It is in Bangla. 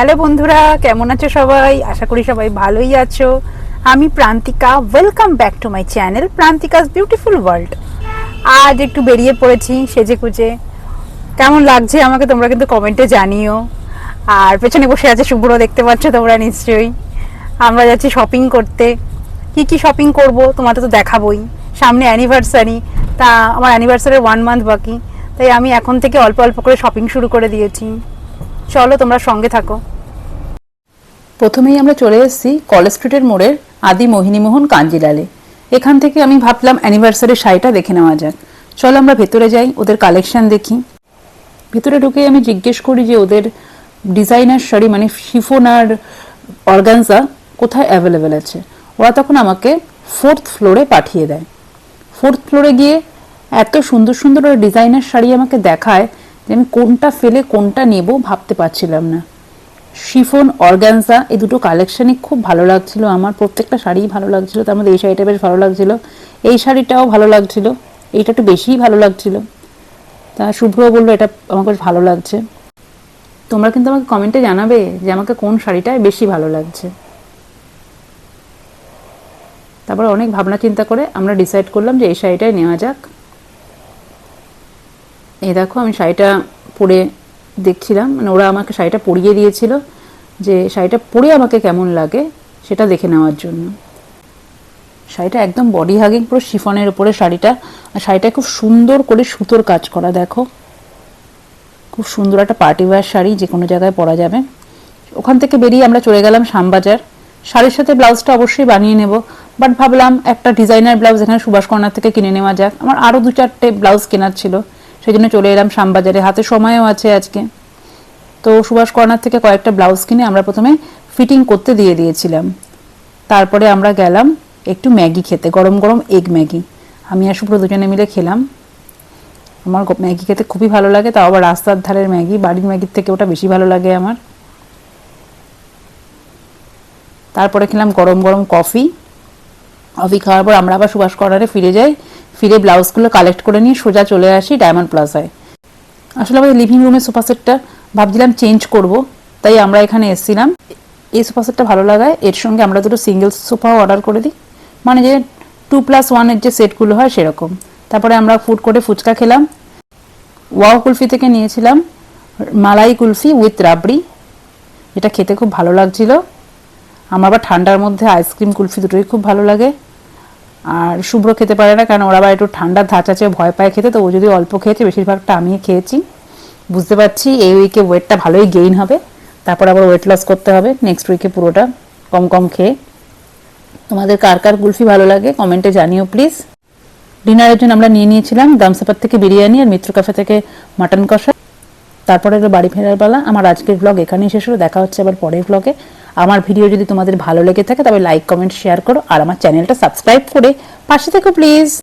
হ্যালো বন্ধুরা, কেমন আছো সবাই? আশা করি সবাই ভালোই আছো। আমি Prantika welcome back to my channel Prantika's beautiful world আজ একটু বেরিয়ে পড়েছি সেজে কুচে কেমন লাগছে আমাকে তোমরা কিন্তু কমেন্টে জানিও। আর পেছনে বসে আছে শুভ্র দেখতে পাচ্ছ তোমরা নিশ্চয়ই। আমরা যাচ্ছি শপিং করতে। কি কি শপিং করব তোমাদের তো দেখাবোই। সামনে অ্যানিভার্সারি তা আমার অ্যানিভার্সারির ওয়ান মান্থ বাকি। তাই আমি এখন থেকে অল্প অল্প করে শপিং শুরু করে দিয়েছি। চলো, তোমরা সঙ্গে থাকো। প্রথমেই আমরা চলে এসেছি কলেজ স্ট্রিটের মোড়ের আদি মোহিনীমোহন কাঞ্জিলালে। এখান থেকে আমি ভাবলাম অ্যানিভার্সারি শাড়িটা দেখে নেওয়া যাক। চলো, আমরা ভেতরে যাই, ওদের কালেকশন দেখি। ভেতরে ঢুকে আমি জিজ্ঞেস করি যে ওদের ডিজাইনার শাড়ি মানে শিফন আর অর্গানজা কোথায় অ্যাভেলেবেল আছে? ওরা তখন আমাকে ফোর্থ ফ্লোরে পাঠিয়ে দেয়। ফোর্থ ফ্লোরে গিয়ে এত সুন্দর সুন্দর ডিজাইনার শাড়ি আমাকে দেখায় যে আমি কোনটা ফেলে কোনটা নেব ভাবতে পারছিলাম না। শিফন, অর্গানজা এই দুটো কালেকশানই খুব ভালো লাগছিল। আমার প্রত্যেকটা শাড়িই ভালো লাগছিল। তার মধ্যে এই শাড়িটা বেশ ভালো লাগছিল। এই শাড়িটাও ভালো লাগছিল। এইটা একটু বেশিই ভালো লাগছিল। তা শুভ্র বলল, এটা আমাকে বেশ ভালো লাগছে। তোমরা কিন্তু আমাকে কমেন্টে জানাবে যে আমাকে কোন শাড়িটা বেশি ভালো লাগছে। তারপর অনেক ভাবনা চিন্তা করে আমরা ডিসাইড করলাম যে এই শাড়িটাই নেওয়া যাক। এই দেখো, আমি শাড়িটা পরে দেখছিলাম। মানে ওরা আমাকে শাড়িটা পরিয়ে দিয়েছিল যে শাড়িটা পরে আমাকে কেমন লাগে সেটা দেখে নেওয়ার জন্য। শাড়িটা একদম বডি হাগিং পুরো শিফনের উপরে শাড়িটা। আর শাড়িটা খুব সুন্দর করে সুতোর কাজ করা, দেখো। খুব সুন্দর একটা পার্টি ওয়্যার শাড়ি, যে কোনো জায়গায় পরা যাবে। ওখান থেকে বেরিয়ে আমরা চলে গেলাম শ্যামবাজার। শাড়ির সাথে ব্লাউজটা অবশ্যই বানিয়ে নেব। বাট ভাবলাম একটা ডিজাইনার ব্লাউজ এখানে সুভাষ কর্নার থেকে কিনে নেওয়া যাক। আমার আরও দু চারটে ব্লাউজ কেনার ছিল। সেই জন্য চলে এলাম শ্যামবাজারে। হাতে সময়ও আছে আজকে। তো সুভাষ কর্নার থেকে কয়েকটা ব্লাউজ কিনে আমরা প্রথমে ফিটিং করতে দিয়ে দিয়েছিলাম। তারপরে আমরা গেলাম একটু ম্যাগি খেতে, গরম গরম এগ ম্যাগি। আমি আর শুভ্র দুজনে মিলে খেলাম। আমার ম্যাগি খেতে খুবই ভালো লাগে, তাও আবার রাস্তার ধারের ম্যাগি, বাড়ির ম্যাগির থেকে ওটা বেশি ভালো লাগে আমার। তারপরে খেলাম গরম গরম কফি। কফি খাওয়ার পর আমরা আবার সুভাষ কর্নারে ফিরে যাই। ফিরে ব্লাউজগুলো কালেক্ট করে নিয়ে সোজা চলে আসি ডায়মন্ড প্লাজায় আসলে আমাদের লিভিং রুমের সোফা সেটটা ভাবছিলাম চেঞ্জ করব, তাই আমরা এখানে এসেছিলাম। এই সোফা সেটটা ভালো লাগায়। এর সঙ্গে আমরা দুটো সিঙ্গেল সোফাও অর্ডার করে দিই। মানে যে টু প্লাস ওয়ানের যে সেটগুলো হয় সেরকম। তারপরে আমরা ফুড করে ফুচকা খেলাম। ওয়াও কুলফি থেকে নিয়েছিলাম। মালাই কুলফি উইথ রাবড়ি। এটা খেতে খুব ভালো লাগছিল। আমার আবার ঠান্ডার মধ্যে আইসক্রিম কুলফি দুটোই খুব ভালো লাগে। আর শুভ্র খেতে পারে না, কারণ ওরা আবার একটু ঠান্ডার ধাঁচ আছে ভয় পায় খেতে, তো ও যদি অল্প খেয়েছে, বেশিরভাগটা আমি খেয়েছি। বুঝতে পারছি এই উইকে ওয়েটটা ভালোই গেইন হবে, তারপর আবার ওয়েট লস করতে হবে নেক্সট উইকে পুরোটা কম কম খেয়ে। তোমাদের কার কার কুলফি ভালো লাগে কমেন্টে জানিও প্লিজ ডিনারের জন্য আমরা নিয়ে নিয়েছিলাম দামসাপার থেকে বিরিয়ানি আর মিত্র ক্যাফে থেকে মাটন কষা। তারপরে বাড়ি ফেরার বেলা আমার আজকের ব্লগ এখানেই শেষ হলো, দেখা হচ্ছে আবার পরের ব্লগে আমার ভিডিও যদি তোমাদের ভালো লেগে থাকে, তবে লাইক কমেন্ট শেয়ার করো আর আমার চ্যানেলটা সাবস্ক্রাইব করে পাশে থেকো প্লিজ